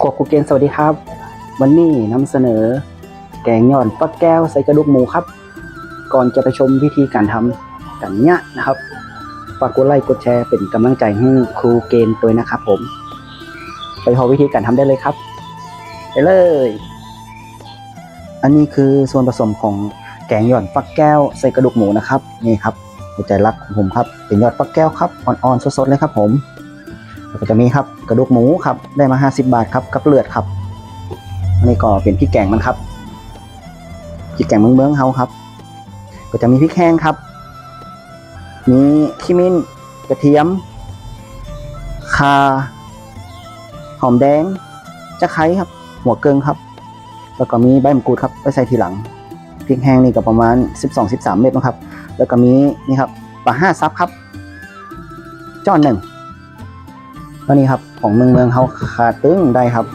ครัวกูเกนสวัสดีครับ วันนี้นำเสนอ แกงหย่อนปลาแก้วใส่กระดูกหมูครับ ก่อนจะไปชมวิธีการทำกันเนี้ยนะครับฝากกดไลค์กดแชร์เป็นกำลังใจให้ครูเกณฑ์ตัวนะครับผม ไปพอวิธีการทำได้เลยครับ ไปเลย อันนี้คือส่วนผสมของแกงหย่อนฟักแก้วใส่กระดูกหมูนะครับนี่ครับหัวใจรักของผมครับเป็นยอดฟักแก้วครับอ่อนๆสดๆเลยครับผม แล้วก็จะมีครับกระดูกหมูครับได้มา 50 บาทครับกับเลือดครับอันนี้ก็เป็นพริกแกงมันครับพริกแกงเมืองเมืองเฮาครับ ก็จะมีพริกแห้งครับ มีขี้มิ้นกระเทียมข่าหอมแดงจะไคร้ครับ หัวเกิงครับ แล้วก็มีใบมะกรูดครับไว้ใส่ทีหลังพริกแห้งนี่ก็ประมาณ 12-13 เม็ดนะครับ แล้วก็มีนี่ครับปลาห้าซับครับ จ้อนหนึ่ง ก็นี่ครับของเมืองเมืองเขาขาดตึ้งได้ครับ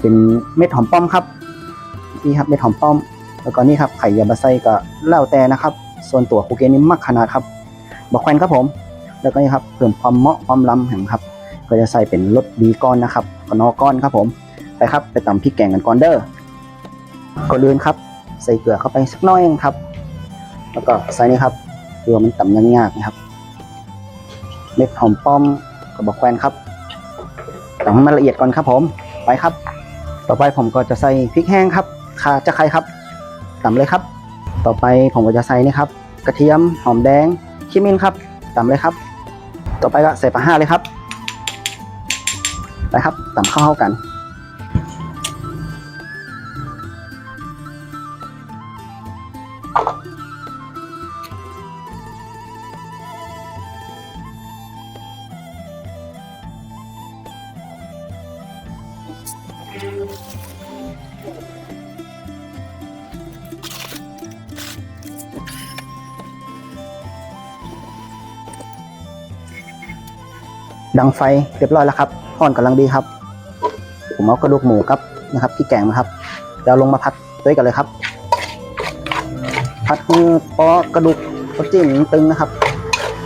เป็นเม็ดหอมป้อมครับนี่ครับเม็ดหอมป้อม แล้วก็นี่ครับไข่ยาบะไซก็แล้วแต่นะครับ ส่วนตัวคูเกนี่มักขนาดครับบอกแควนครับผม แล้วก็นี่ครับเพิ่มความเหมาะความล้ำแห่งครับ ก็จะใส่เป็นรสดีก้อนนะครับกนอก้อนครับผมไปครับไปตำพริกแกงกันก่อนเด้อก่อนอื่นครับ ใส่เกลือเข้าไปสักน้อยเองครับ แล้วก็ใส่นี่ครับเกลือมันตำยากๆนะครับเม็ดหอมป้อม กระบอกแควนครับตำให้มันละเอียดก่อนครับผมไปครับ ต่อไปผมก็จะใส่พริกแห้งครับข่าจะใครครับตำเลยครับ ต่อไปผมก็จะใส่นี่ครับ กระเทียมหอมแดงขี้มิ้นครับตำเลยครับ ต่อไปก็ใส่ปลาห้าเลยครับ ไปครับตำเข้ากัน ดังไฟเรียบร้อยแล้วครับอ่อนกำลังดีครับ ผมเอากระดูกหมูครับนะครับที่แกงมาครับแล้วลงมาพัดด้วยกันเลยครับ พัดมือปอกระดูกกระจิ้มตึงนะครับ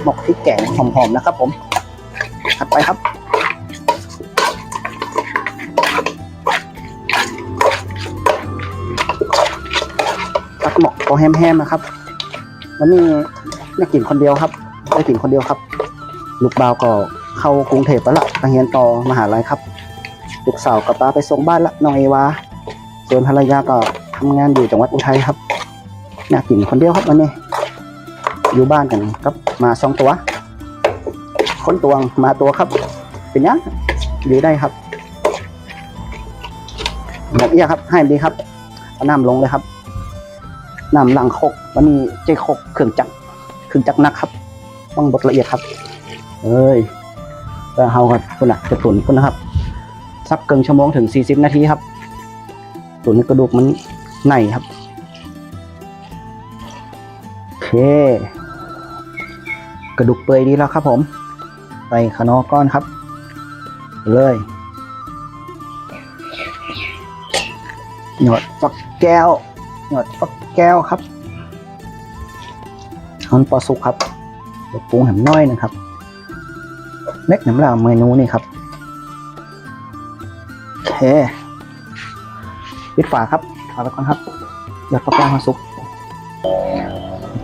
หมกพริกแกงหอมๆนะครับ ผมพัดไปครับพัดหมกพอแห้มๆนะครับวันนี้น่ากินคนเดียวครับได้กินคนเดียวครับ ลูกบ่าวก็ เข้ากรุงเทพไปละไปเรียนต่อมหาลัยครับลูกสาวกับป้าไปส่งบ้านละน้องเอวาส่วนภรรยาก็ทำงานอยู่จังหวัดอุทัยครับน่ากินคนเดียวครับวันนี้ อยู่บ้านกันครับมาสองตัว คนตวงมาตัวครับ เป็นยังอยู่ได้ครับหมกเอี้ยครับให้ดีครับเอาน้ำลงเลยครับน้ำหลังคกวันนี้เจ๊คกเครื่องจักรเครื่องจักรหนักครับ ต้องบดละเอียดครับ เอ้ย แล้วเฮาก็คุณน่ะจะตุ๋นคุณนะครับสักเกินชั่วโมงถึง 40 นาทีครับ ตุ๋นกระดูกมันในครับโอเค กระดูกเปื่อยดีแล้วครับผม ใส่ขนอก้อนครับ เลยหยอดฟักแก้วหยอดฟักแก้วครับช้อนปอสุกครับปรุงแหมน้อยนะครับ เม็ดหนำลาเมนูนี่ครับโอเคปิดฝาครับฝาไปก่อนครับเดี๋ยวปลาแก้วมาสุก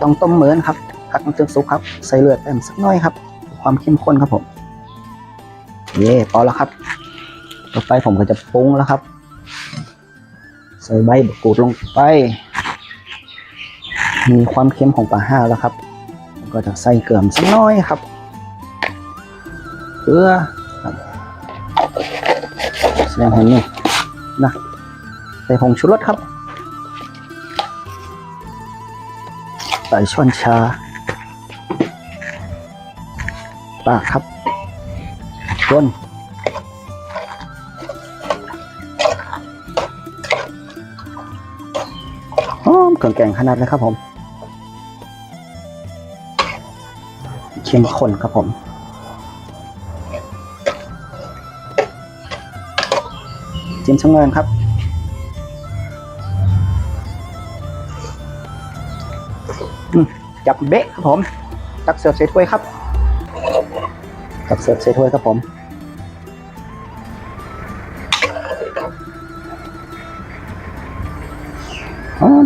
ต้องต้มเหมือนครับพักมันจนสุกครับใส่เลือดแอมสักน้อยครับ ความเข้มข้นครับผมเย่พอแล้วครับ ต่อไปผมก็จะปรุงแล้วครับ ใส่ใบมะกรูดลงไป มีความเค็มของปลาห้าแล้วครับ ก็จะใส่เกลือสักน้อยครับ เกลือแสดงเห็นนี่นะใส่ผงชูรสครับใส่ช้อนชาปากครับต้นหอมเครื่องแกงขนาดเลยครับผม เข้มข้นครับผม จิ้มชเงินครับ จับเบะครับผม ตักเสิร์ฟใส่ถ้วยครับ ตักเสิร์ฟใส่ถ้วยครับผม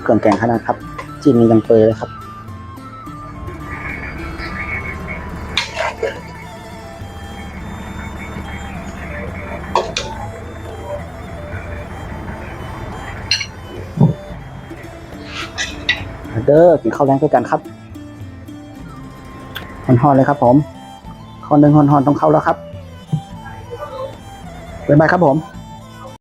เกลื่นแกงขนาดครับ จิ้มมียังเปยเลยครับ เด้อกินข้าวแรงด้วยกันครับฮอนๆเลยครับ ผมข้อหนึ่งฮอนๆต้องเข้าแล้วครับบ๊ายบายครับผม